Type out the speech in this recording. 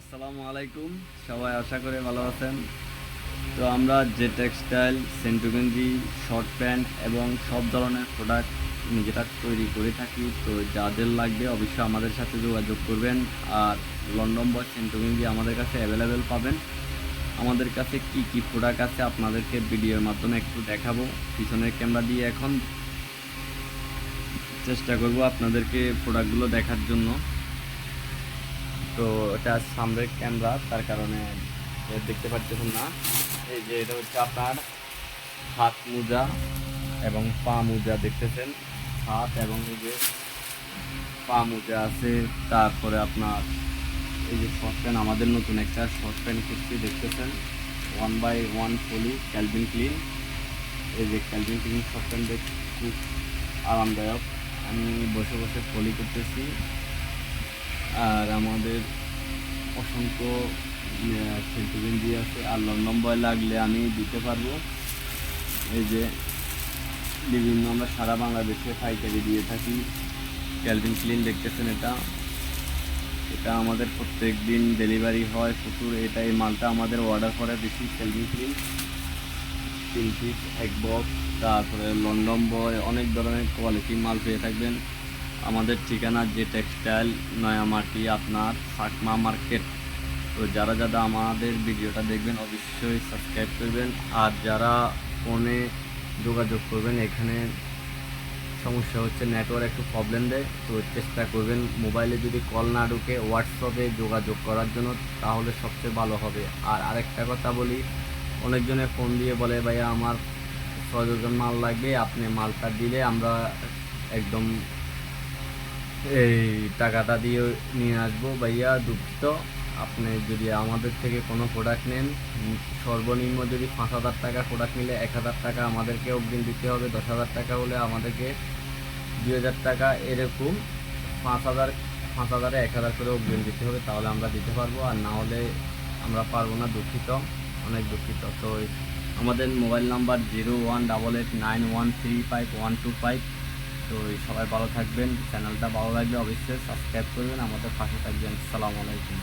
আসসালামু আলাইকুম। সবাই আশা করে ভালো আছেন। তো আমরা যে টেক্সটাইল সেন্টুগেঞ্জি শর্ট প্যান্ট এবং সব ধরনের প্রোডাক্ট নিজেরা তৈরি করে থাকি। তো যাদের লাগবে অবশ্যই আমাদের সাথে যোগাযোগ করবেন আর লন্ডন বয় সেন্টুগেঞ্জি আমাদের কাছে অ্যাভেলেবেল পাবেন। আমাদের কাছে কি কি প্রোডাক্ট আছে আপনাদেরকে ভিডিওর মাধ্যমে একটু দেখাবো। পিছনের ক্যামেরা দিয়ে এখন চেষ্টা করব আপনাদেরকে প্রোডাক্টগুলো দেখার জন্য। তো এটা সামনের ক্যামেরা তার কারণে দেখতে পাচ্ছেন না। এই যে এটা হচ্ছে আপনার হাত মোজা এবং পা মোজা দেখতেছেন। হাত এবং এই যে পা মোজা আছে, তারপরে আপনার এই যে শর্ট প্যান্ট আমাদের নতুন একটা শর্ট প্যান্ট করছি দেখতেছেন। ওয়ান বাই ওয়ান ফলি ক্যালভিন ক্লিন এই যে ক্যালভিন ক্লিন শর্ট প্যান্ট খুব আরামদায়ক। আমি বসে বসে ফলি করতেছি। আর আমাদের অসংখ্য সেন্টিগেঞ্জি আছে। আর লন্ডন বয় লাগলে আমি দিতে পারব। এই যে, বিভিন্ন আমরা সারা বাংলাদেশে পাইকারি দিয়ে থাকি। ক্যালভিন ক্লিন দেখতেছেন এটা? এটা আমাদের প্রত্যেক দিন ডেলিভারি হয় প্রচুর। এটা এই মালটা আমাদের অর্ডার করে বেশি ক্যালভিন ক্লিন তিন পিস এক বক্স তারপরে লন্ডন বয় অনেক ধরনের কোয়ালিটি মাল পেয়ে থাকবেন। আমাদের ঠিকানা যে টেক্সটাইল নয়ামাটি আপনার ফাকমা মার্কেট তো যারা যারা আমাদের ভিডিওটা দেখবেন, অবশ্যই সাবস্ক্রাইব করবেন। আর যারা ফোনে যোগাযোগ করবেন, এখানে সমস্যা হচ্ছে নেটওয়ার্ক একটু প্রবলেম দেয়। তো চেষ্টা করবেন মোবাইলে যদি কল না ঢুকে হোয়াটসঅ্যাপে যোগাযোগ করার জন্য, তাহলে সবচেয়ে ভালো হবে। আর আরেকটা কথা বলি, অনেকজনে ফোন দিয়ে বলে, ভাইয়া, আমার ছয় ডজন মাল লাগবে, আপনি মালটা দিলে আমরা একদম এই টাকাটা দিয়ে নিয়ে আসব। ভাইয়া, দুঃখিত। আপনি যদি আমাদের থেকে কোনো প্রোডাক্ট নেন, সর্বনিম্ন যদি পাঁচ হাজার টাকা প্রোডাক্ট নিলে এক হাজার টাকা আমাদেরকে অগ্রিম দিতে হবে। দশ হাজার টাকা হলে আমাদেরকে দুই হাজার টাকা এরকম পাঁচ হাজার, পাঁচ হাজারে এক হাজার করে অগ্রিম দিতে হবে। তাহলে আমরা দিতে পারব। আর না হলে আমরা পারব না। দুঃখিত। অনেক দুঃখিত। তো আমাদের mobile number zero one double eight nine one three five one two five. তো এই সবাই ভালো থাকবেন, চ্যানেলটা ভালো লাগলে অবশ্যই সাবস্ক্রাইব করবেন, আমাদের পাশে থাকবেন আসসালামু আলাইকুম।